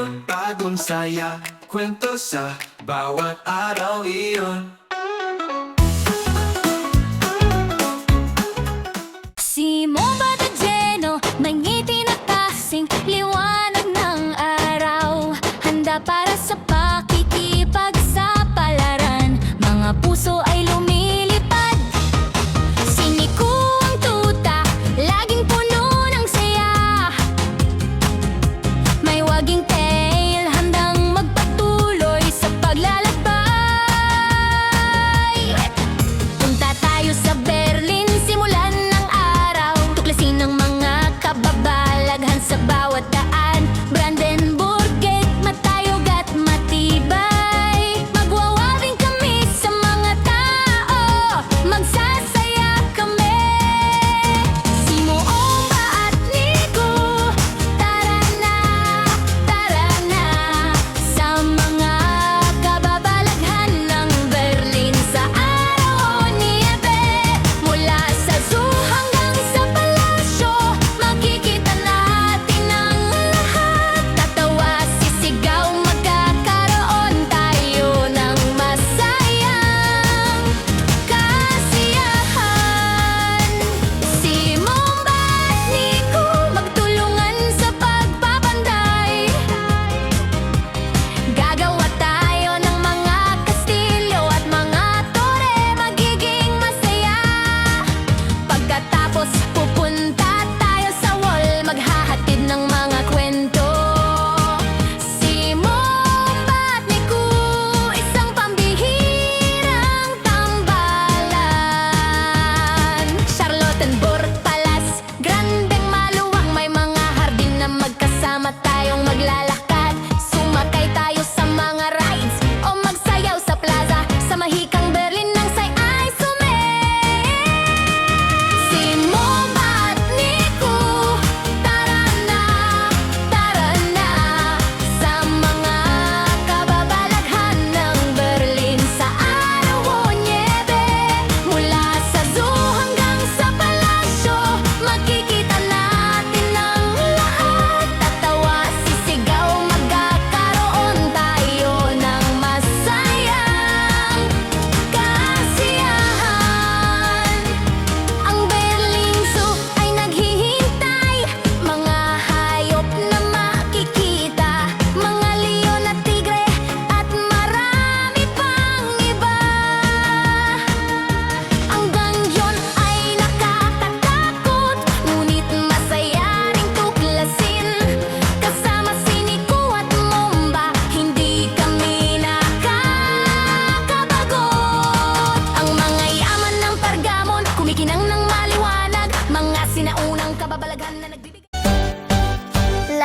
iyon Bagong saya, kwento sa bawat araw iyon. Si Moba de Geno, may ngiti na kasing liwanag ng araw. Handa para sa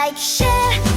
like share